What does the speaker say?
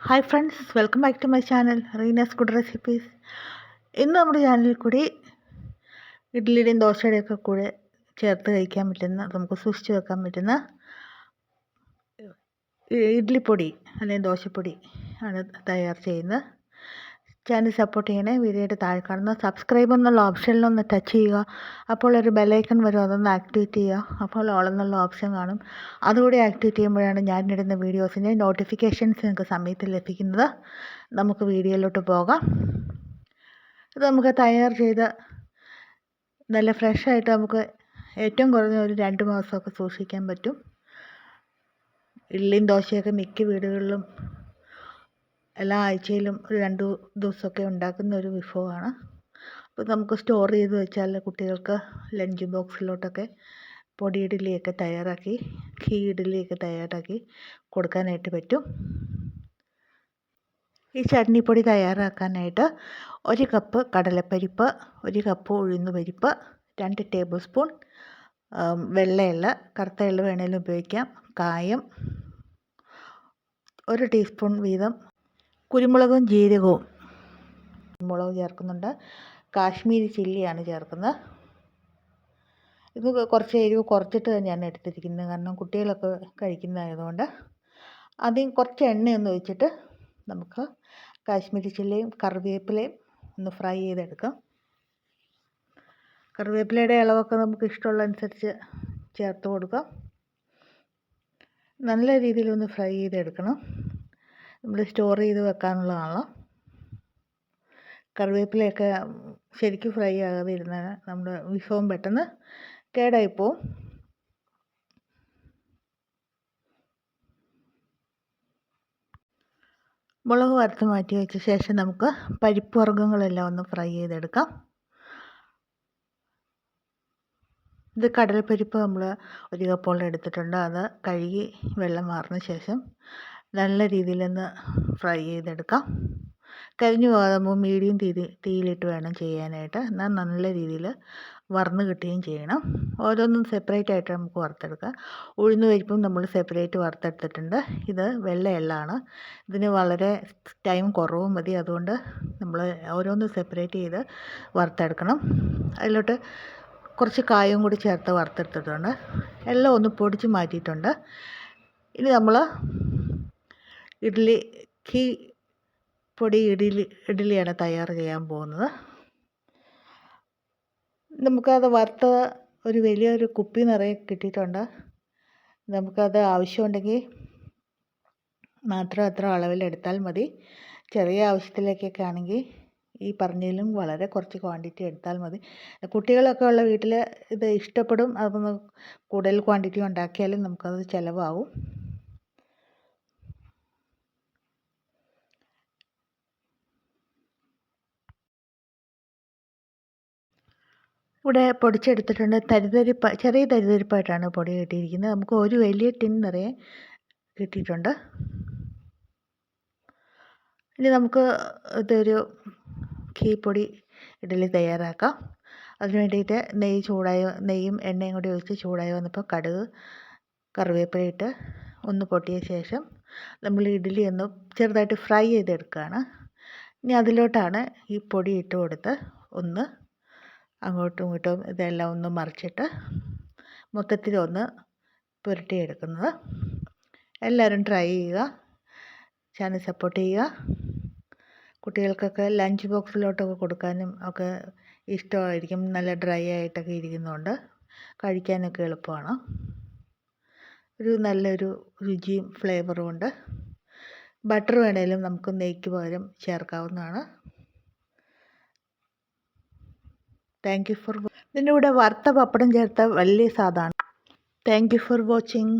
Hi friends welcome back to my channel Reena's good recipes ഇന്ന് നമ്മുടെ ചാനലിൽ കൂടി ഇഡ്ഡലിയുടെയും ദോശയുടെയും ഒക്കെ കൂടെ ചേർത്ത് കഴിക്കാൻ പറ്റുന്ന നമുക്ക് സൂക്ഷിച്ച് വെക്കാൻ പറ്റുന്ന ഇഡ്ഡലിപ്പൊടി അല്ലെങ്കിൽ ദോശപ്പൊടി ആണ് തയ്യാർ ചെയ്യുന്നത്. ചാനൽ സപ്പോർട്ട് ചെയ്യണേ വീഡിയോയുടെ താഴെ കാണുന്ന സബ്സ്ക്രൈബ് എന്നുള്ള ഓപ്ഷനിലൊന്ന് ടച്ച് ചെയ്യുക. അപ്പോൾ ഒരു ബെലൈക്കൺ വരും അതൊന്ന് ആക്ടിവേറ്റ് ചെയ്യുക. അപ്പോൾ ഓൾ എന്നുള്ള ഓപ്ഷൻ കാണും. അതുകൂടി ആക്ടിവേറ്റ് ചെയ്യുമ്പോഴാണ് ഞാൻ ഇടുന്ന വീഡിയോസിന്റെ നോട്ടിഫിക്കേഷൻസ് നിങ്ങൾക്ക് സമയത്ത് ലഭിക്കുന്നത്. നമുക്ക് വീഡിയോയിലോട്ട് പോകാം. ഇത് നമുക്ക് തയ്യാർ ചെയ്ത് നല്ല ഫ്രഷായിട്ട് നമുക്ക് ഏറ്റവും കുറഞ്ഞ ഒരു രണ്ട് മാസമൊക്കെ സൂക്ഷിക്കാൻ പറ്റും. ഇഡ്ഡലിയും ദോശയൊക്കെ മിക്ക വീടുകളിലും എല്ലാ ആഴ്ചയിലും ഒരു രണ്ട് ദിവസമൊക്കെ ഉണ്ടാക്കുന്ന ഒരു വിഭവമാണ്. അപ്പോൾ നമുക്ക് സ്റ്റോർ ചെയ്ത് വെച്ചാൽ കുട്ടികൾക്ക് ലഞ്ച് ബോക്സിലോട്ടൊക്കെ പൊടി ഇഡ്ഡലിയൊക്കെ തയ്യാറാക്കി ഘീ ഇഡ്ഡലിയൊക്കെ തയ്യാറാക്കി കൊടുക്കാനായിട്ട് പറ്റും. ഈ ചട്നിപ്പൊടി തയ്യാറാക്കാനായിട്ട് ഒരു കപ്പ് കടലപ്പരിപ്പ് ഒരു കപ്പ് ഉഴുന്ന് പരിപ്പ് രണ്ട് ടേബിൾ സ്പൂൺ വെള്ളയുള്ള കറുത്ത എള്ള വേണേലും ഉപയോഗിക്കാം കായം ഒരു ടീസ്പൂൺ വീതം കുരുമുളകും ജീരകവും മുളക് ചേർക്കുന്നുണ്ട്. കാശ്മീരി ചില്ലിയാണ് ചേർക്കുന്നത്. ഇത് കുറച്ച് എരിവ് കുറച്ചിട്ട് തന്നെയാണ് എടുത്തിരിക്കുന്നത്. കാരണം കുട്ടികളൊക്കെ കഴിക്കുന്നതായതുകൊണ്ട് ആദ്യം കുറച്ച് എണ്ണയൊന്ന് ഒഴിച്ചിട്ട് നമുക്ക് കാശ്മീരി ചില്ലിയും കറിവേപ്പിലയും ഒന്ന് ഫ്രൈ ചെയ്തെടുക്കാം. കറിവേപ്പിലയുടെ ഇളവൊക്കെ നമുക്ക് ഇഷ്ടമുള്ള അനുസരിച്ച് ചേർത്ത് കൊടുക്കാം. നല്ല രീതിയിലൊന്ന് ഫ്രൈ ചെയ്തെടുക്കണം. നമ്മൾ സ്റ്റോർ ചെയ്ത് വെക്കാനുള്ളതാണല്ലോ. കറിവേപ്പിലയൊക്കെ ശരിക്കും ഫ്രൈ ആകാതെ ഇരുന്നാൽ നമ്മുടെ വിഭവം പെട്ടെന്ന് കേടായിപ്പോവും മുളക് വറുത്ത് മാറ്റി വെച്ച ശേഷം നമുക്ക് പരിപ്പ് വർഗങ്ങളെല്ലാം ഒന്ന് ഫ്രൈ ചെയ്തെടുക്കാം. ഇത് കടലപ്പരിപ്പ് നമ്മൾ ഒരു കപ്പോളം എടുത്തിട്ടുണ്ട്. അത് കഴുകി വെള്ളം മാറുന്ന ശേഷം നല്ല രീതിയിലൊന്ന് ഫ്രൈ ചെയ്തെടുക്കാം. കരിഞ്ഞു പോകാതാകുമ്പോൾ മീഡിയം തീ തീയിലിട്ട് വേണം ചെയ്യാനായിട്ട്. എന്നാൽ നല്ല രീതിയിൽ വറന്ന് കിട്ടുകയും ചെയ്യണം. ഓരോന്നും സെപ്പറേറ്റ് ആയിട്ട് നമുക്ക് വറുത്തെടുക്കാം. ഉഴുന്ന് പരിപ്പും നമ്മൾ സെപ്പറേറ്റ് വറുത്തെടുത്തിട്ടുണ്ട്. ഇത് വെള്ള എള്ളാണ്. ഇതിന് വളരെ ടൈം കുറവും മതി. അതുകൊണ്ട് നമ്മൾ ഓരോന്നും സെപ്പറേറ്റ് ചെയ്ത് വറുത്തെടുക്കണം. അതിലോട്ട് കുറച്ച് കായും കൂടി ചേർത്ത് വറുത്തെടുത്തിട്ടുണ്ട്. എല്ലാം ഒന്ന് പൊടിച്ച് മാറ്റിയിട്ടുണ്ട്. ഇനി നമ്മൾ ഇഡ്ഡലിക്ക് പൊടി ഇഡ്ഡലി ഇഡ്ഡലിയാണ് തയ്യാർ ചെയ്യാൻ പോകുന്നത്. നമുക്കത് വറുത്ത ഒരു വലിയൊരു കുപ്പി നിറയെ കിട്ടിയിട്ടുണ്ട്. നമുക്കത് ആവശ്യമുണ്ടെങ്കിൽ മാത്രം അത്ര അളവിലെടുത്താൽ മതി. ചെറിയ ആവശ്യത്തിലേക്കൊക്കെ ആണെങ്കിൽ ഈ പറഞ്ഞതിലും വളരെ കുറച്ച് ക്വാണ്ടിറ്റി എടുത്താൽ മതി. കുട്ടികളൊക്കെ ഉള്ള വീട്ടിൽ ഇത് ഇഷ്ടപ്പെടും. അതൊന്ന് കൂടുതൽ ക്വാണ്ടിറ്റി ഉണ്ടാക്കിയാലും നമുക്കത് ചിലവാകും. ഇവിടെ പൊടിച്ചെടുത്തിട്ടുണ്ട്. തരിതരിപ്പ് ചെറിയ തരിതരിപ്പായിട്ടാണ് പൊടി കിട്ടിയിരിക്കുന്നത്. നമുക്ക് ഒരു വലിയ ടിൻ നിറയെ കിട്ടിയിട്ടുണ്ട്. ഇനി നമുക്ക് ഇതൊരു കീപ്പൊടി ഇഡലി തയ്യാറാക്കാം. അതിന് വേണ്ടിയിട്ട് നെയ്യ് ചൂടായി നെയ്യും എണ്ണയും കൂടി ഒഴിച്ച് ചൂടായി വന്നപ്പോൾ കടുക് കറിവേപ്പില ഇട്ട് ഒന്ന് പൊട്ടിയ ശേഷം നമ്മൾ ഇഡലി ഒന്ന് ചെറുതായിട്ട് ഫ്രൈ ചെയ്തെടുക്കുകയാണ്. ഇനി അതിലോട്ടാണ് ഈ പൊടി ഇട്ട് കൊടുത്ത് ഒന്ന് അങ്ങോട്ടും ഇങ്ങോട്ടും ഇതെല്ലാം ഒന്ന് മറിച്ചിട്ട് മൊത്തത്തിൽ ഒന്ന് പുരട്ടിയെടുക്കുന്നത്. എല്ലാവരും ട്രൈ ചെയ്യുക. ചാനൽ സപ്പോർട്ട് ചെയ്യുക. കുട്ടികൾക്കൊക്കെ ലഞ്ച് ബോക്സിലോട്ടൊക്കെ കൊടുക്കാനും ഒക്കെ ഇഷ്ടമായിരിക്കും. നല്ല ഡ്രൈ ആയിട്ടൊക്കെ ഇരിക്കുന്നതുകൊണ്ട് കഴിക്കാനൊക്കെ എളുപ്പമാണ്. ഒരു നല്ലൊരു രുചിയും ഫ്ലേവറും ഉണ്ട്. ബട്ടർ വേണേലും നമുക്ക് നെയ്ക്ക് പകരം ചേർക്കാവുന്നതാണ്. താങ്ക് യു ഫോർ ഇതിന്റെ കൂടെ വറുത്ത പപ്പടം ചേർത്ത വലിയ സാധാണ്. Thank you for watching